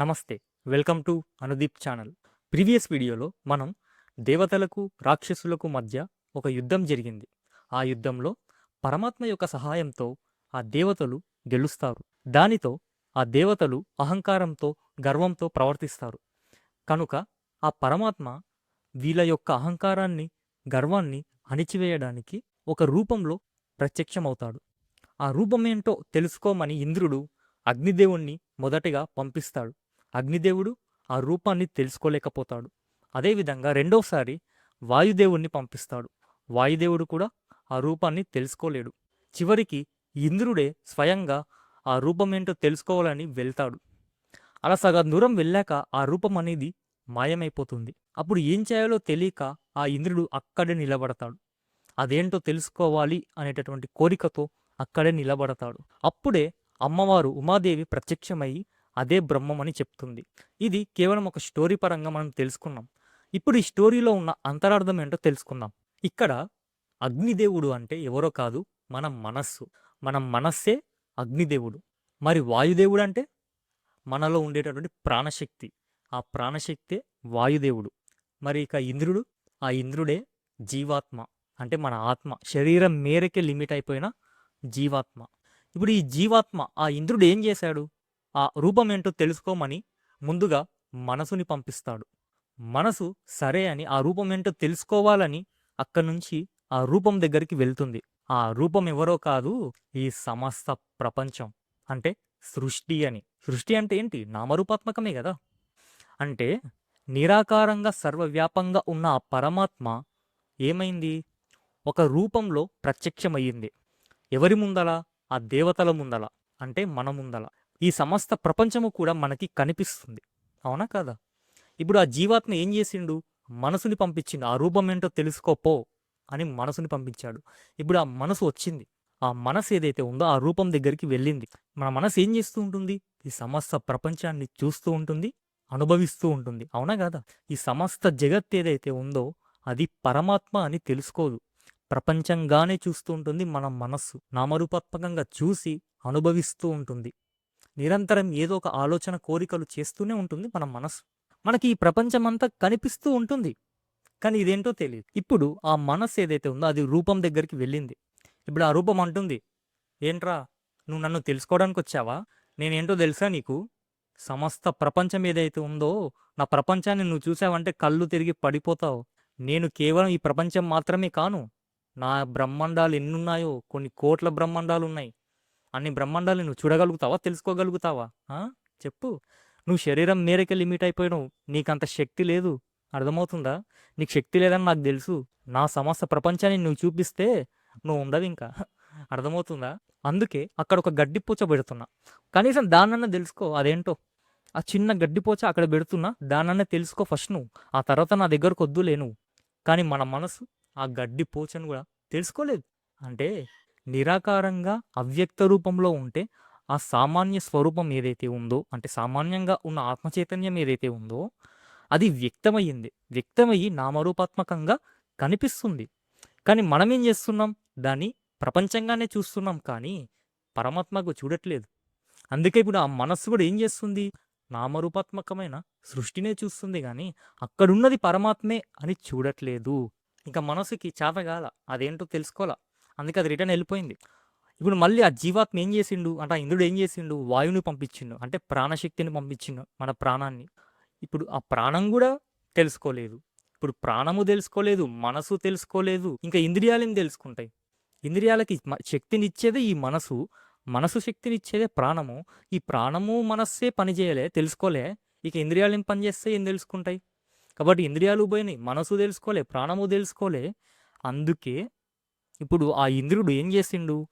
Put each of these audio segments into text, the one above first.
నమస్తే welcome to Anudeep channel. Previous వీడియోలో మనం దేవతలకు రాక్షసులకు మధ్య ఒక యుద్ధం జరిగింది. ఆ యుద్ధంలో పరమాత్మ యొక్క సహాయంతో ఆ దేవతలు గెలుస్తారు. దానితో ఆ దేవతలు అహంకారంతో గర్వంతో ప్రవర్తిస్తారు. కనుక ఆ పరమాత్మ వీళ్ళ యొక్క అహంకారాన్ని గర్వాన్ని అణిచివేయడానికి ఒక రూపంలో ప్రత్యక్షమవుతాడు. ఆ రూపమేంటో తెలుసుకోమని ఇంద్రుడు అగ్నిదేవుణ్ణి మొదటగా పంపిస్తాడు. అగ్నిదేవుడు ఆ రూపాన్ని తెలుసుకోలేకపోతాడు. అదేవిధంగా రెండోసారి వాయుదేవుణ్ణి పంపిస్తాడు. వాయుదేవుడు కూడా ఆ రూపాన్ని తెలుసుకోలేడు. చివరికి ఇంద్రుడే స్వయంగా ఆ రూపమేంటో తెలుసుకోవాలని వెళ్తాడు. అలా సగం దూరం వెళ్ళాక ఆ రూపం అనేది మాయమైపోతుంది. అప్పుడు ఏం చేయాలో తెలియక ఆ ఇంద్రుడు అక్కడే నిలబడతాడు. అదేంటో తెలుసుకోవాలి అనేటటువంటి కోరికతో అక్కడే నిలబడతాడు. అప్పుడే అమ్మవారు ఉమాదేవి ప్రత్యక్షమయ్యి అదే బ్రహ్మం అని చెప్తుంది. ఇది కేవలం ఒక స్టోరీ పరంగా మనం తెలుసుకున్నాం. ఇప్పుడు ఈ స్టోరీలో ఉన్న అంతరార్థం ఏంటో తెలుసుకుందాం. ఇక్కడ అగ్నిదేవుడు అంటే ఎవరో కాదు మన మనస్సు. మన మనస్సే అగ్నిదేవుడు. మరి వాయుదేవుడు అంటే? మనలో ఉండేటటువంటి ప్రాణశక్తి. ఆ ప్రాణశక్తే వాయుదేవుడు. మరి ఇక ఇంద్రుడు? ఆ ఇంద్రుడే జీవాత్మ. అంటే మన ఆత్మ. శరీరం మేరకే లిమిట్ అయిపోయిన జీవాత్మ. ఇప్పుడు ఈ జీవాత్మ ఆ ఇంద్రుడు ఏం చేశాడు? ఆ రూపం ఏంటో తెలుసుకోమని ముందుగా మనసుని పంపిస్తాడు. మనసు సరే అని ఆ రూపం ఏంటో తెలుసుకోవాలని అక్కడి నుంచి ఆ రూపం దగ్గరికి వెళ్తుంది. ఆ రూపం ఎవరో కాదు ఈ సమస్త ప్రపంచం. అంటే సృష్టి అని. సృష్టి అంటే ఏంటి? నామరూపాత్మకమే కదా. అంటే నిరాకారంగా సర్వవ్యాపంగా ఉన్న ఆ పరమాత్మ ఏమైంది? ఒక రూపంలో ప్రత్యక్షమయ్యింది. ఎవరి ముందల? ఆ దేవతల ముందల. అంటే మన ముందల. ఈ సమస్త ప్రపంచము కూడా మనకి కనిపిస్తుంది. అవునా కదా? ఇప్పుడు ఆ జీవాత్మ ఏం చేసిండు? మనసుని పంపించిండు. ఆ రూపం ఏంటో తెలుసుకోపో అని మనసుని పంపించాడు. ఇప్పుడు ఆ మనసు వచ్చింది. ఆ మనసు ఏదైతే ఉందో ఆ రూపం దగ్గరికి వెళ్ళింది. మన మనసు ఏం చేస్తూ ఉంటుంది? ఈ సమస్త ప్రపంచాన్ని చూస్తూ ఉంటుంది అనుభవిస్తూ ఉంటుంది. అవునా కదా? ఈ సమస్త జగత్ ఏదైతే ఉందో అది పరమాత్మ అని తెలుసుకోదు. ప్రపంచంగానే చూస్తూ ఉంటుంది మన మనస్సు. నామరూపాత్మకంగా చూసి అనుభవిస్తూ ఉంటుంది. నిరంతరం ఏదో ఒక ఆలోచన కోరికలు చేస్తూనే ఉంటుంది మన మనస్సు మనకి ఈ ప్రపంచమంతా కనిపిస్తూ ఉంటుంది. కానీ ఇదేంటో తెలియదు ఇప్పుడు ఆ మనస్సు ఏదైతే ఉందో అది రూపం దగ్గరికి వెళ్ళింది. ఇప్పుడు ఆ రూపం అంటుంది ఏంట్రా నువ్వు నన్ను తెలుసుకోవడానికి వచ్చావా? నేనేంటో తెలుసా నీకు? సమస్త ప్రపంచం ఏదైతే ఉందో నా ప్రపంచాన్ని నువ్వు చూసావంటే కళ్ళు తిరిగి పడిపోతావు. నేను కేవలం ఈ ప్రపంచం మాత్రమే కాను నా బ్రహ్మాండాలు ఎన్నున్నాయో కొన్ని కోట్ల బ్రహ్మాండాలు ఉన్నాయి అన్ని బ్రహ్మాండాలు నువ్వు చూడగలుగుతావా? తెలుసుకోగలుగుతావా? చెప్పు. నువ్వు శరీరం మేరకే లిమిట్ అయిపోయినావు. నీకంత శక్తి లేదు. అర్థమవుతుందా? నీకు శక్తి లేదని నాకు తెలుసు. నా సమస్త ప్రపంచాన్ని నువ్వు చూపిస్తే నువ్వు ఉండదు ఇంకా. అర్థమవుతుందా? అందుకే అక్కడ ఒక గడ్డిపూచ పెడుతున్నా. కనీసం దానన్నా తెలుసుకో అదేంటో. ఆ చిన్న గడ్డిపోచ అక్కడ పెడుతున్నా. దానన్నా తెలుసుకో ఫస్ట్ నువ్వు. ఆ తర్వాత నా దగ్గరకు వద్దులే నువ్వు. కానీ మన మనసు ఆ గడ్డి పోచను కూడా తెలుసుకోలేదు. అంటే నిరాకారంగా అవ్యక్త రూపంలో ఉంటే ఆ సామాన్య స్వరూపం ఏదైతే ఉందో అంటే సామాన్యంగా ఉన్న ఆత్మచైతన్యం ఏదైతే ఉందో అది వ్యక్తమయ్యింది. వ్యక్తమయ్యి నామరూపాత్మకంగా కనిపిస్తుంది. కానీ మనం ఏం చేస్తున్నాం? దాన్ని ప్రపంచంగానే చూస్తున్నాం కానీ పరమాత్మకు చూడట్లేదు. అందుకే ఇప్పుడు ఆ మనస్సు కూడా ఏం చేస్తుంది? నామరూపాత్మకమైన సృష్టినే చూస్తుంది కానీ అక్కడున్నది పరమాత్మే అని చూడట్లేదు. ఇంకా మనసుకి చేతగాల అదేంటో తెలుసుకోవాలా? అందుకే అది రిటర్న్ వెళ్ళిపోయింది. ఇప్పుడు మళ్ళీ ఆ జీవాత్మ ఏం చేసిండు? అంటే ఆ ఇంద్రుడు ఏం చేసిండు? వాయువుని పంపించిండు. అంటే ప్రాణశక్తిని పంపించిండు మన ప్రాణాన్ని. ఇప్పుడు ఆ ప్రాణం కూడా తెలుసుకోలేదు. ఇప్పుడు ప్రాణము తెలుసుకోలేదు మనసు తెలుసుకోలేదు ఇంకా ఇంద్రియాలేం తెలుసుకుంటాయి? ఇంద్రియాలకి శక్తినిచ్చేదే ఈ మనసు. మనసు శక్తినిచ్చేదే ప్రాణము. ఈ ప్రాణము మనస్సే పనిచేయలే తెలుసుకోలే. ఇక ఇంద్రియాలు ఏం పనిచేస్తే ఏం తెలుసుకుంటాయి? కాబట్టి ఇంద్రియాలు పోయినాయి. మనసు తెలుసుకోలే ప్రాణము తెలుసుకోలే. అందుకే ఇప్పుడు ఆ ఇంద్రుడు ఏం చేసిండు?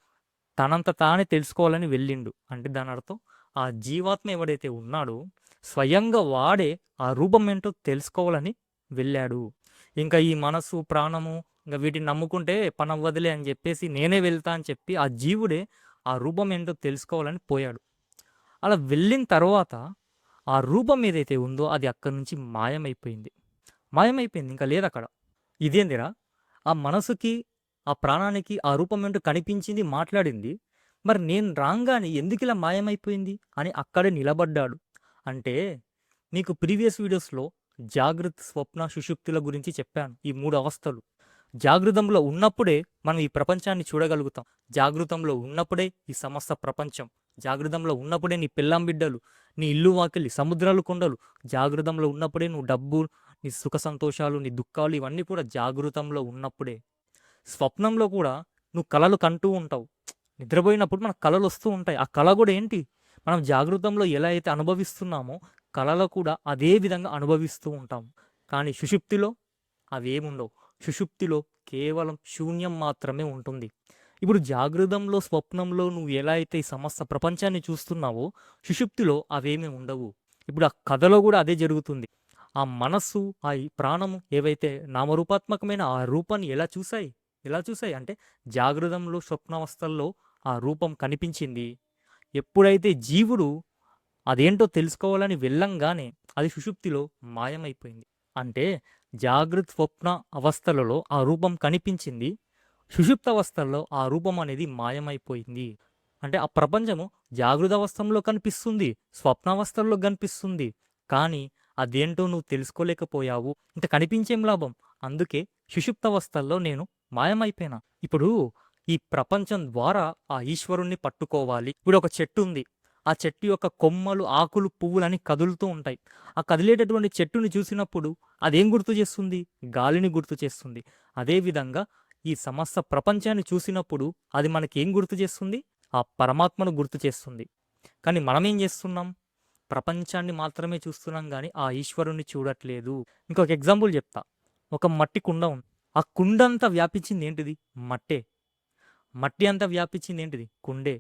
తనంత తానే తెలుసుకోవాలని వెళ్ళిండు. అంటే దాని అర్థం ఆ జీవాత్మ ఎవడైతే ఉన్నాడో స్వయంగా వాడే ఆ రూపం ఏంటో తెలుసుకోవాలని వెళ్ళాడు. ఇంకా ఈ మనసు ప్రాణము ఇంకా వీటిని నమ్ముకుంటే పనం వదిలే అని చెప్పేసి నేనే వెళ్తా అని చెప్పి ఆ జీవుడే ఆ రూపం ఏంటో తెలుసుకోవాలని పోయాడు. అలా వెళ్ళిన తర్వాత ఆ రూపం ఏదైతే ఉందో అది అక్కడి నుంచి మాయమైపోయింది. మాయమైపోయింది. ఇంకా లేదు అక్కడ. ఇదేందిరా? ఆ మనసుకి ఆ ప్రాణానికి ఆ రూపం ఏంటో కనిపించింది మాట్లాడింది మరి నేను రాగానే ఎందుకు ఇలా మాయమైపోయింది అని అక్కడే నిలబడ్డాడు అంటే నీకు ప్రీవియస్ వీడియోస్‌లో జాగ్రత్త, స్వప్న, సుషుప్తుల గురించి చెప్పాను. ఈ మూడు అవస్థలు. జాగృతంలో ఉన్నప్పుడే మనం ఈ ప్రపంచాన్ని చూడగలుగుతాం. జాగృతంలో ఉన్నప్పుడే ఈ సమస్త ప్రపంచం. జాగృతంలో ఉన్నప్పుడే నీ పెళ్ళాం బిడ్డలు, నీ ఇల్లు వాకిలి, సముద్రాలు కొండలు. జాగృతంలో ఉన్నప్పుడే నువ్వు డబ్బు, నీ సుఖ సంతోషాలు, నీ దుఃఖాలు ఇవన్నీ కూడా జాగృతంలో ఉన్నప్పుడే. స్వప్నంలో కూడా నువ్వు కళలు కంటూ ఉంటావు. నిద్రపోయినప్పుడు మనకు వస్తూ ఉంటాయి. ఆ కళ కూడా ఏంటి? మనం జాగృతంలో ఎలా అయితే అనుభవిస్తున్నామో కళలో కూడా అదే విధంగా అనుభవిస్తూ ఉంటాం. కానీ సుషుప్తిలో అవేముండవు. సుషుప్తిలో కేవలం శూన్యం మాత్రమే ఉంటుంది. ఇప్పుడు జాగృతంలో, స్వప్నంలో నువ్వు ఎలా అయితే ఈ సమస్త ప్రపంచాన్ని చూస్తున్నావో సుషుప్తిలో అవేమీ ఉండవు. ఇప్పుడు ఆ కథలో కూడా అదే జరుగుతుంది. ఆ మనస్సు, ఆ ఈ ప్రాణము ఏవైతే నామరూపాత్మకమైన ఆ రూపాన్ని ఎలా చూసాయి? ఎలా చూసాయి? అంటే జాగృతంలో, స్వప్నావస్థల్లో ఆ రూపం కనిపించింది. ఎప్పుడైతే జీవుడు అదేంటో తెలుసుకోవాలని వెళ్ళంగానే అది సుషుప్తిలో మాయమైపోయింది. అంటే జాగృత్, స్వప్న అవస్థలలో ఆ రూపం కనిపించింది. సుషుప్త అవస్థల్లో ఆ రూపం అనేది మాయమైపోయింది. అంటే ఆ ప్రపంచము జాగృతావస్థలో కనిపిస్తుంది. స్వప్నావస్థల్లో కనిపిస్తుంది. కానీ అదేంటో నువ్వు తెలుసుకోలేకపోయావు. ఇంత కనిపించేం లాభం? అందుకే సుషుప్తావస్థల్లో నేను మాయమైపోయినా. ఇప్పుడు ఈ ప్రపంచం ద్వారా ఆ ఈశ్వరుణ్ణి పట్టుకోవాలి. ఇప్పుడు ఒక చెట్టు ఉంది. ఆ చెట్టు యొక్క కొమ్మలు, ఆకులు, పువ్వులని కదులుతూ ఉంటాయి. ఆ కదిలేటటువంటి చెట్టుని చూసినప్పుడు అదేం గుర్తు చేస్తుంది? గాలిని గుర్తు చేస్తుంది. అదేవిధంగా ఈ సమస్త ప్రపంచాన్ని చూసినప్పుడు అది మనకేం గుర్తు చేస్తుంది? ఆ పరమాత్మను గుర్తు చేస్తుంది. కానీ మనమేం చేస్తున్నాం? ప్రపంచాన్ని మాత్రమే చూస్తున్నాం కానీ ఆ ఈశ్వరుణ్ణి చూడట్లేదు. ఇంకొక ఎగ్జాంపుల్ చెప్తా. ఒక మట్టి కుండ ఉంది. ఆ కుండంతా వ్యాపించింది ఏంటిది? మట్టే. మట్టి అంతా వ్యాపించింది ఏంటిది? కుండే.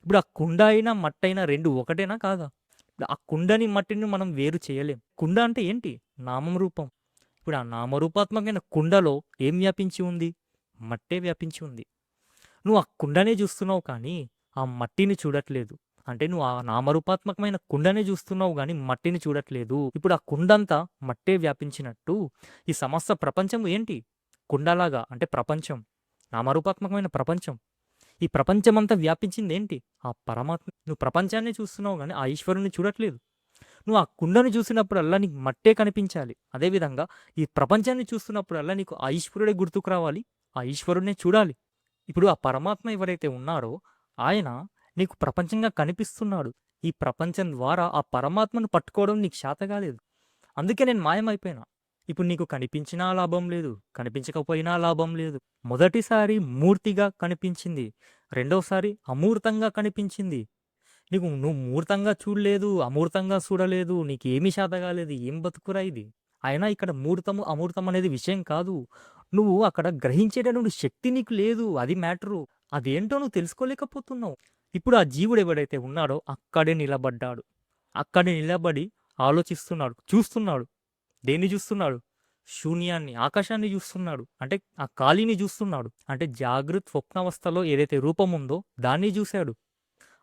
ఇప్పుడు ఆ కుండ అయినా, మట్టయినా రెండు ఒకటేనా కాదా? ఇప్పుడు ఆ కుండని, మట్టిని మనం వేరు చేయలేం. కుండ అంటే ఏంటి? నామం రూపం. ఇప్పుడు ఆ నామరూపాత్మకమైన కుండలో ఏం వ్యాపించి ఉంది? మట్టే వ్యాపించి ఉంది. నువ్వు ఆ కుండనే చూస్తున్నావు కానీ ఆ మట్టిని చూడట్లేదు. అంటే నువ్వు ఆ నామరూపాత్మకమైన కుండనే చూస్తున్నావు కానీ మట్టిని చూడట్లేదు. ఇప్పుడు ఆ కుండంతా మట్టే వ్యాపించినట్టు ఈ సమస్త ప్రపంచం ఏంటి? కుండలాగా అంటే ప్రపంచం. నామరూపాత్మకమైన ప్రపంచం. ఈ ప్రపంచమంతా వ్యాపించిందేంటి? ఆ పరమాత్మ. నువ్వు ప్రపంచాన్ని చూస్తున్నావు కానీ ఆ ఈశ్వరుణ్ణి చూడట్లేదు. నువ్వు ఆ కుండను చూసినప్పుడల్లా నీకు మట్టే కనిపించాలి. అదేవిధంగా ఈ ప్రపంచాన్ని చూస్తున్నప్పుడల్లా నీకు ఆ ఈశ్వరుడే గుర్తుకు రావాలి. ఆ ఈశ్వరుడినే చూడాలి. ఇప్పుడు ఆ పరమాత్మ ఎవరైతే ఉన్నారో ఆయన నీకు ప్రపంచంగా కనిపిస్తున్నాడు. ఈ ప్రపంచం ద్వారా ఆ పరమాత్మను పట్టుకోవడం నీకు శాతకాలేదు. అందుకే నేను మాయమైపోయినా. ఇప్పుడు నీకు కనిపించినా లాభం లేదు. కనిపించకపోయినా లాభం లేదు. మొదటిసారి మూర్తిగా కనిపించింది. రెండవసారి అమూర్తంగా కనిపించింది. నీకు నువ్వు మూర్తంగా చూడలేదు. అమూర్తంగా చూడలేదు. నీకేమీ శాతకాలేదు. ఏం బతుకురా ఇది? అయినా ఇక్కడ మూర్తము, అమూర్తం అనేది విషయం కాదు. నువ్వు అక్కడ గ్రహించేటటువంటి శక్తి నీకు లేదు. అది మ్యాటరు. అదేంటో నువ్వు తెలుసుకోలేకపోతున్నావు. ఇప్పుడు ఆ జీవుడు ఎవడైతే ఉన్నాడో అక్కడే నిలబడ్డాడు. అక్కడే నిలబడి ఆలోచిస్తున్నాడు. చూస్తున్నాడు. దేన్ని చూస్తున్నాడు? శూన్యాన్ని, ఆకాశాన్ని చూస్తున్నాడు. అంటే ఆ ఖాళీని చూస్తున్నాడు. అంటే జాగృత్, స్వప్నావస్థలో ఏదైతే రూపం ఉందో దాన్ని చూశాడు.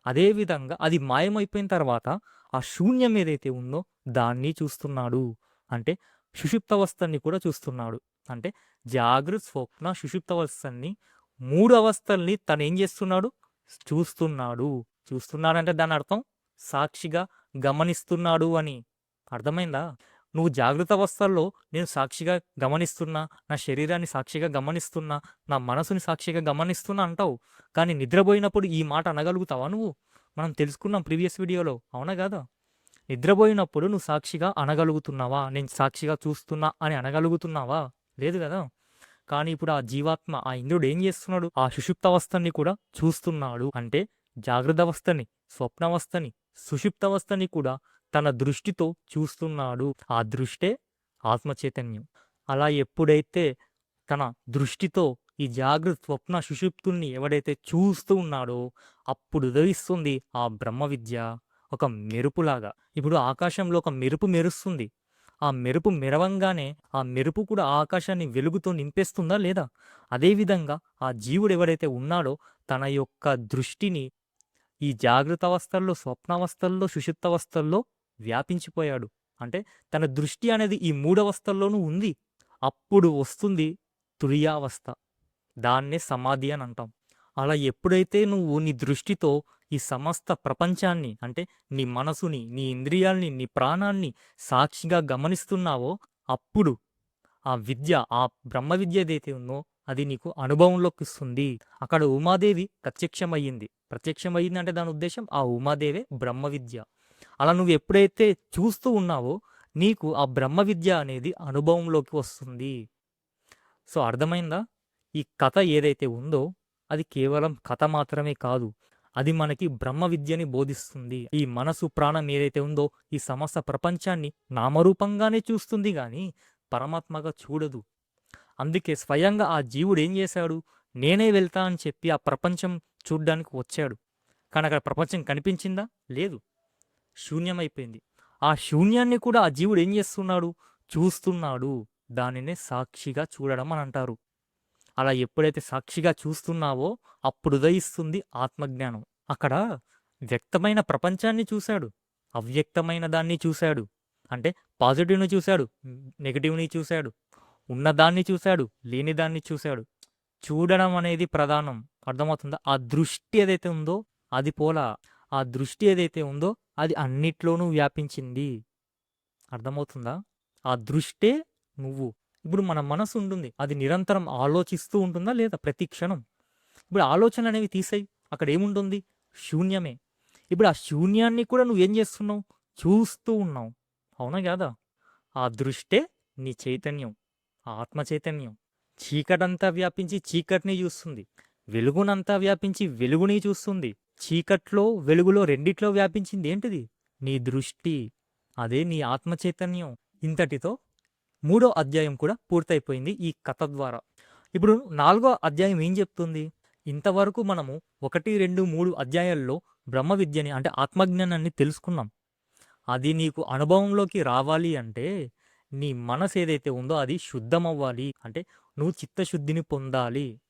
అదేవిధంగా అది మాయమైపోయిన తర్వాత ఆ శూన్యం ఏదైతే ఉందో దాన్ని చూస్తున్నాడు. అంటే సుషుప్తావస్థని కూడా చూస్తున్నాడు. అంటే జాగృత్, స్వప్న, సుషుప్తావస్థల్ని 3 అవస్థల్ని తనేం చేస్తున్నాడు? చూస్తున్నాడు. చూస్తున్నాడంటే అర్థం సాక్షిగా గమనిస్తున్నాడు అని. అర్థమైందా? నువ్వు జాగ్రత్త అవస్థల్లో నేను సాక్షిగా గమనిస్తున్నా. నా శరీరాన్ని సాక్షిగా గమనిస్తున్నా. నా మనసుని సాక్షిగా గమనిస్తున్నా అంటావు. కానీ నిద్రపోయినప్పుడు ఈ మాట అనగలుగుతావా నువ్వు? మనం తెలుసుకున్నాం ప్రీవియస్ వీడియోలో. అవునా కాదా? నిద్రపోయినప్పుడు నువ్వు సాక్షిగా అనగలుగుతున్నావా? నేను సాక్షిగా చూస్తున్నా అని అనగలుగుతున్నావా? లేదు కదా కానీ ఇప్పుడు ఆ జీవాత్మ, ఆ ఇంద్రుడు ఏం చేస్తున్నాడు? ఆ సుషుప్తావస్థని కూడా చూస్తున్నాడు. అంటే జాగ్రత్తవస్థని, స్వప్నావస్థని, సుషుప్తావస్థని కూడా తన దృష్టితో చూస్తున్నాడు. ఆ దృష్టే ఆత్మచైతన్యం అలా ఎప్పుడైతే తన దృష్టితో ఈ జాగృత్, స్వప్న, సుషుప్తుల్ని ఎవడైతే చూస్తూ ఉన్నాడో అప్పుడు ఉదయిస్తుంది ఆ బ్రహ్మ విద్య. ఒక మెరుపులాగా. ఇప్పుడు ఆకాశంలో ఒక మెరుపు మెరుస్తుంది. ఆ మెరుపు మెరవంగానే ఆ మెరుపు కూడా ఆకాశాన్ని వెలుగుతో నింపేస్తుందా లేదా? అదేవిధంగా ఆ జీవుడు ఎవడైతే ఉన్నాడో తన యొక్క దృష్టిని ఈ జాగృతావస్థల్లో, స్వప్నావస్థల్లో, సుషుప్తావస్థల్లో వ్యాపించిపోయాడు. అంటే తన దృష్టి అనేది ఈ మూడవస్థల్లోనూ ఉంది. అప్పుడు వస్తుంది తురీయావస్థ. దాన్నే సమాధి అని అంటాం. అలా ఎప్పుడైతే నువ్వు నీ దృష్టితో ఈ సమస్త ప్రపంచాన్ని అంటే నీ మనసుని నీ ఇంద్రియాల్ని నీ ప్రాణాన్ని సాక్షిగా గమనిస్తున్నావో అప్పుడు ఆ విద్య ఆ బ్రహ్మ విద్య ఏదైతే ఉందో అది నీకు అనుభవంలోకి వస్తుంది అక్కడ ఉమాదేవి ప్రత్యక్షమయ్యింది ప్రత్యక్షమయ్యింది అంటే దాని ఉద్దేశం ఆ ఉమాదేవే బ్రహ్మ విద్య అలా నువ్వు ఎప్పుడైతే చూస్తూ ఉన్నావో నీకు ఆ బ్రహ్మ విద్య అనేది అనుభవంలోకి వస్తుంది. సో అర్థమైందా? ఈ కథ ఏదైతే ఉందో అది కేవలం కథ మాత్రమే కాదు అది మనకి బ్రహ్మ విద్యని బోధిస్తుంది. ఈ మనసు ప్రాణం ఏదైతే ఉందో ఈ సమస్త ప్రపంచాన్ని నామరూపంగానే చూస్తుంది కానీ పరమాత్మగా చూడదు. అందుకే స్వయంగా ఆ జీవుడు ఏం చేశాడు? నేనే వెళ్తా అని చెప్పి ఆ ప్రపంచం చూడ్డానికి వచ్చాడు. కానీ అక్కడ ప్రపంచం కనిపించిందా? లేదు. శూన్యమైపోయింది. ఆ శూన్యాన్ని కూడా ఆ జీవుడు ఏం చేస్తున్నాడు? చూస్తున్నాడు. దానినే సాక్షిగా చూడడం అని అంటారు. అలా ఎప్పుడైతే సాక్షిగా చూస్తున్నావో అప్పుడు ఉదయిస్తుంది ఆత్మజ్ఞానం. అక్కడ వ్యక్తమైన ప్రపంచాన్ని చూశాడు. అవ్యక్తమైన దాన్ని చూశాడు. అంటే పాజిటివ్ని చూశాడు. నెగిటివ్ని చూశాడు. ఉన్నదాన్ని చూశాడు. లేని దాన్ని చూశాడు. చూడడం అనేది ప్రధానం. అర్థమవుతుందా? ఆ దృష్టి ఏదైతే ఉందో అది పోలా. ఆ దృష్టి ఏదైతే ఉందో అది అన్నిట్లోనూ వ్యాపించింది. అర్థమవుతుందా? ఆ దృష్టే నువ్వు. ఇప్పుడు మన మనసు ఉంటుంది. అది నిరంతరం ఆలోచిస్తూ ఉంటుందా లేదా ప్రతి క్షణం? ఇప్పుడు ఆలోచన అనేవి తీసేయి. అక్కడ ఏముంటుంది? శూన్యమే. ఇప్పుడు ఆ శూన్యాన్ని కూడా నువ్వు ఏం చేస్తున్నావు? చూస్తూ ఉన్నావు. అవునా కాదా? ఆ దృష్టే నీ చైతన్యం. ఆత్మ చైతన్యం చీకటంతా వ్యాపించి చీకటిని చూస్తుంది. వెలుగునంతా వ్యాపించి వెలుగుని చూస్తుంది. చీకట్లో వెలుగులో రెండిట్లో వ్యాపించింది ఏంటిది? నీ దృష్టి. అదే నీ ఆత్మ చైతన్యం ఇంతటితో మూడో అధ్యాయం కూడా పూర్తయిపోయింది ఈ కథ ద్వారా. ఇప్పుడు నాలుగో అధ్యాయం ఏం చెప్తుంది? ఇంతవరకు మనము ఒకటి రెండు మూడు అధ్యాయాల్లో బ్రహ్మ విద్యని అంటే ఆత్మజ్ఞానాన్ని తెలుసుకున్నాం. అది నీకు అనుభవంలోకి రావాలి అంటే నీ మనసు ఏదైతే ఉందో అది శుద్ధమవ్వాలి. అంటే నువ్వు చిత్తశుద్ధిని పొందాలి.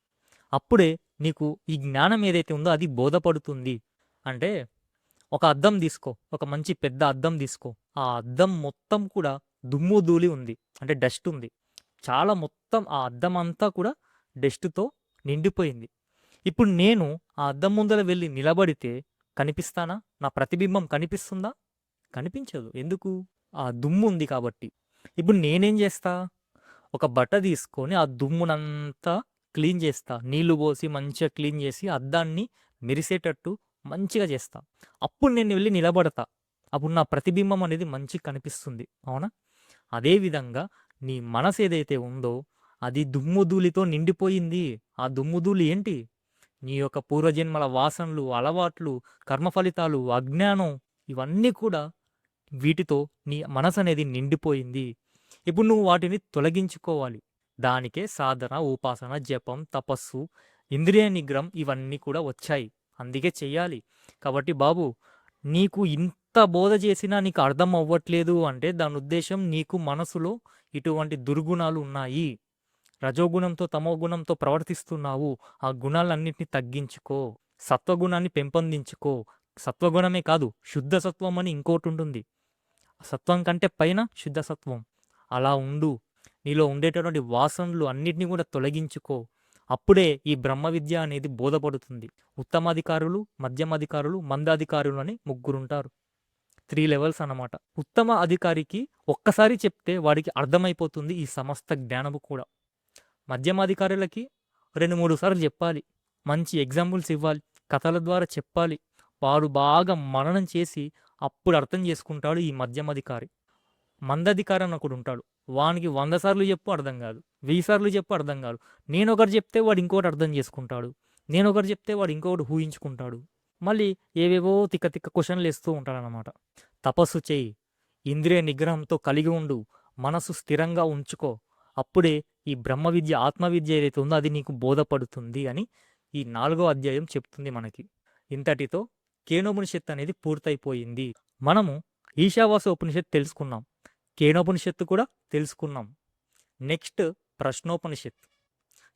అప్పుడే నీకు ఈ జ్ఞానం ఏదైతే ఉందో అది బోధపడుతుంది. అంటే ఒక అద్దం తీసుకో ఒక మంచి పెద్ద అద్దం తీసుకో. ఆ అద్దం మొత్తం కూడా దుమ్ము ధూళి ఉంది అంటే డస్ట్ ఉంది. చాలా మొత్తం ఆ అద్దం అంతా కూడా డస్ట్తో నిండిపోయింది. ఇప్పుడు నేను ఆ అద్దం ముందర వెళ్ళి నిలబడితే కనిపిస్తానా? నా ప్రతిబింబం కనిపిస్తుందా? కనిపించదు. ఎందుకు? ఆ దుమ్ము ఉంది కాబట్టి. ఇప్పుడు నేనేం చేస్తా? ఒక బట్ట తీసుకొని ఆ దుమ్మునంతా క్లీన్ చేస్తా. నీళ్ళు పోసి మంచిగా క్లీన్ చేసి అద్దాన్ని మెరిసేటట్టు మంచిగా చేస్తా. అప్పుడు నేను వెళ్ళి నిలబడతా. అప్పుడు నా ప్రతిబింబం అనేది మంచిగా కనిపిస్తుంది. అవునా? అదేవిధంగా నీ మనసు ఏదైతే ఉందో అది దుమ్ము ధూళితో నిండిపోయింది. ఆ దుమ్ము ధూళి ఏంటి? నీ యొక్క పూర్వజన్మల వాసనలు అలవాట్లు కర్మ ఫలితాలు అజ్ఞానం ఇవన్నీ కూడా వీటితో నీ మనసు అనేది నిండిపోయింది. ఇప్పుడు నువ్వు వాటిని తొలగించుకోవాలి. దానికే సాధన ఉపాసన జపం తపస్సు ఇంద్రియ నిగ్రహం ఇవన్నీ కూడా వచ్చాయి. అందుకే చెయ్యాలి. కాబట్టి బాబు నీకు ఇంత బోధ చేసినా నీకు అర్థం అవ్వట్లేదు అంటే దాని ఉద్దేశం నీకు మనసులో ఇటువంటి దుర్గుణాలు ఉన్నాయి. రజోగుణంతో తమోగుణంతో ప్రవర్తిస్తున్నావు. ఆ గుణాలన్నింటినీ తగ్గించుకో. సత్వగుణాన్ని పెంపొందించుకో. సత్వగుణమే కాదు శుద్ధ సత్వం అని ఇంకోటి ఉంటుంది. సత్వం కంటే పైన శుద్ధ సత్వం. అలా ఉండు. నీలో ఉండేటటువంటి వాసనలు అన్నిటినీ కూడా తొలగించుకో. అప్పుడే ఈ బ్రహ్మ విద్య అనేది బోధపడుతుంది. ఉత్తమాధికారులు మధ్యమాధికారులు మందాధికారులు అని ముగ్గురుంటారు. త్రీ లెవెల్స్ అన్నమాట. ఉత్తమ అధికారికి ఒక్కసారి చెప్తే వాడికి అర్థమైపోతుంది ఈ సమస్త జ్ఞానము కూడా. మధ్యమాధికారులకి రెండు మూడు సార్లు చెప్పాలి. మంచి ఎగ్జాంపుల్స్ ఇవ్వాలి. కథల ద్వారా చెప్పాలి. వారు బాగా మననం చేసి అప్పుడు అర్థం చేసుకుంటాడు ఈ మధ్యమాధికారి. మందధికారి అని ఒకడు ఉంటాడు. వానికి వంద సార్లు చెప్పు అర్థం కాదు. వెయ్యి సార్లు చెప్పు అర్థం కాదు. నేను ఒకటి చెప్తే వాడు ఇంకోటి అర్థం చేసుకుంటాడు. నేను ఒకటి చెప్తే వాడు ఇంకొకటి ఊహించుకుంటాడు. మళ్ళీ ఏవేవో తిక్క తిక్క క్వశ్చన్లు వేస్తూ ఉంటాడనమాట తపస్సు చేయి. ఇంద్రియ నిగ్రహంతో కలిగి ఉండు. మనసు స్థిరంగా ఉంచుకో. అప్పుడే ఈ బ్రహ్మ విద్య ఆత్మ విద్య ఏదైతే ఉందో అది నీకు బోధపడుతుంది అని ఈ నాలుగో అధ్యాయం చెప్తుంది మనకి. ఇంతటితో కేనోపనిషత్తు అనేది పూర్తయిపోయింది. మనము ఈశావాస ఉపనిషత్తు తెలుసుకున్నాం. కేనోపనిషత్తు కూడా తెలుసుకున్నాం. నెక్స్ట్ ప్రశ్నోపనిషత్తు.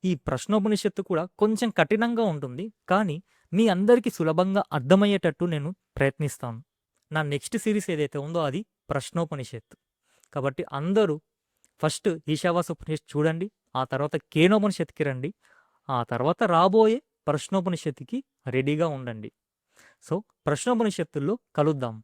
ఈ ప్రశ్నోపనిషత్తు కూడా కొంచెం కఠినంగా ఉంటుంది కానీ మీ అందరికీ సులభంగా అర్థమయ్యేటట్టు నేను ప్రయత్నిస్తాను. నా నెక్స్ట్ సిరీస్ ఏదైతే ఉందో అది ప్రశ్నోపనిషత్తు. కాబట్టి అందరూ ఫస్ట్ ఈశావాస ఉపనిషత్తు చూడండి ఆ తర్వాత కేనోపనిషత్తుకి రండి ఆ తర్వాత రాబోయే ప్రశ్నోపనిషత్తుకి రెడీగా ఉండండి. సో ప్రశ్నోపనిషత్తుల్లో కలుద్దాం.